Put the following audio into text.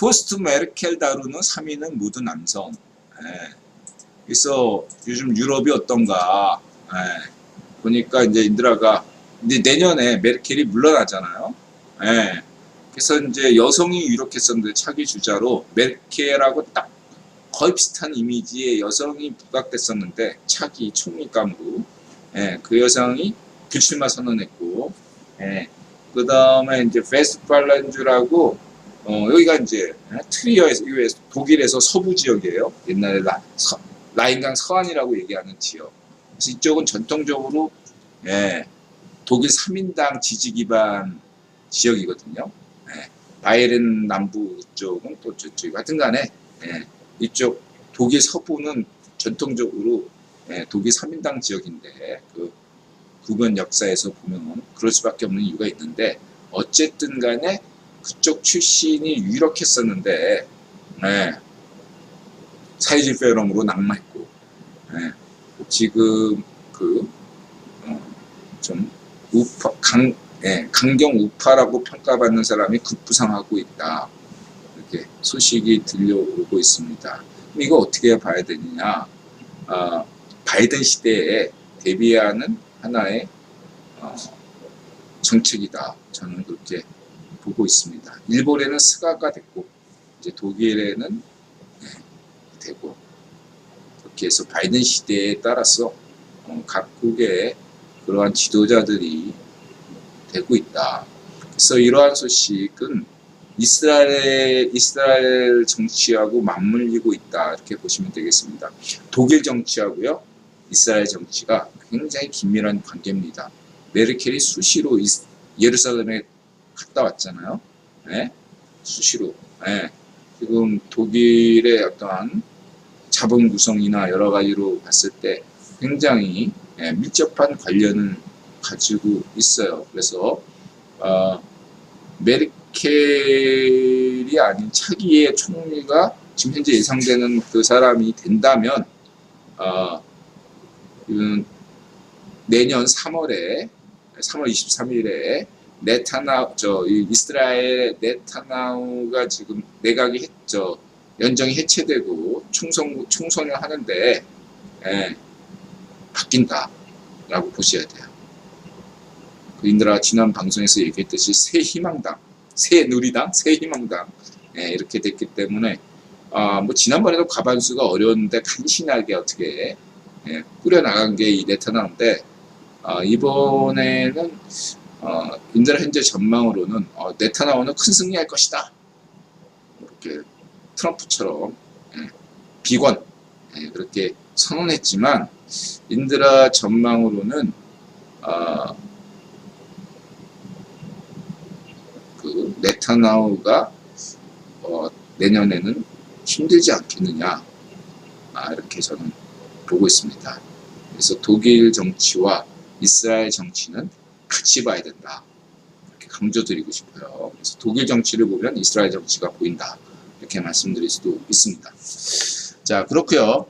포스트 메르켈 다루는 3위는 모두 남성. 예. 그래서 요즘 유럽이 어떤가 예. 보니까 이제 인드라가 이제 내년에 메르켈이 물러나잖아요. 예. 그래서 이제 여성이 유력했었는데 차기 주자로 메르켈하고 딱 거의 비슷한 이미지의 여성이 부각됐었는데 차기 총리감으로 예, 그 여성이 불출마 선언했고 예, 그 다음에 이제 페스팔란주라고 어, 여기가 이제 예, 트리어에서 독일에서 서부 지역이에요. 옛날에 라, 서, 라인강 서안이라고 얘기하는 지역. 이쪽은 전통적으로 예, 독일 3인당 지지 기반 지역이거든요. 예, 바이에른 남부 쪽은 또 저쪽 하여튼 간에 예, 이쪽 독일 서부는 전통적으로 예, 독일 3인당 지역인데 그 구분 역사에서 보면 그럴 수밖에 없는 이유가 있는데 어쨌든 간에 그쪽 출신이 유력했었는데 예, 사이즈 페럼으로 낙마했고 예, 지금 그좀 우파 강 예, 강경 우파라고 평가받는 사람이 급부상하고 있다 이렇게 소식이 들려오고 있습니다. 이거 어떻게 봐야 되느냐? 아, 바이든 시대에 대비하는 하나의 어, 정책이다. 저는 그렇게 보고 있습니다. 일본에는 스가가 됐고 이제 독일에는 네, 되고 그렇게 해서 바이든 시대에 따라서 어, 각국의 그러한 지도자들이 되고 있다. 그래서 이러한 소식은 이스라엘 이스라엘 정치하고 맞물리고 있다 이렇게 보시면 되겠습니다. 독일 정치하고요 이스라엘 정치가 굉장히 긴밀한 관계입니다. 메르켈이 수시로 예루살렘에 갔다 왔잖아요. 네? 수시로. 네. 지금 독일의 어떠한 자본 구성이나 여러 가지로 봤을 때 굉장히 예, 밀접한 관련을 가지고 있어요. 그래서 어, 메르켈이 아닌 차기의 총리가 지금 현재 예상되는 그 사람이 된다면 어, 내년 3월에 3월 23일에 네타나 저 이- 이스라엘 네타나우가 지금 내각이 했, 저 연정이 해체되고 총선 총선을 하는데 예, 바뀐다라고 보셔야 돼요. 그 인드라 지난 방송에서 얘기했듯이 새 희망당, 새 누리당, 새 희망당 예, 이렇게 됐기 때문에 아, 뭐 지난번에도 과반수가 어려웠는데 간신하게 어떻게 예, 꾸려 나간 게 이 네타나우인데 아, 이번에는 어, 인드라 현재 전망으로는 어, 네타나우는 큰 승리할 것이다. 이렇게 트럼프처럼 예, 비권 예, 그렇게 선언했지만 인드라 전망으로는 아, 그 네타나우가 어, 내년에는 힘들지 않겠느냐 아, 이렇게 저는 보고 있습니다. 그래서 독일 정치와 이스라엘 정치는 같이 봐야 된다. 이렇게 강조드리고 싶어요. 그래서 독일 정치를 보면 이스라엘 정치가 보인다. 이렇게 말씀드릴 수도 있습니다. 자, 그렇고요.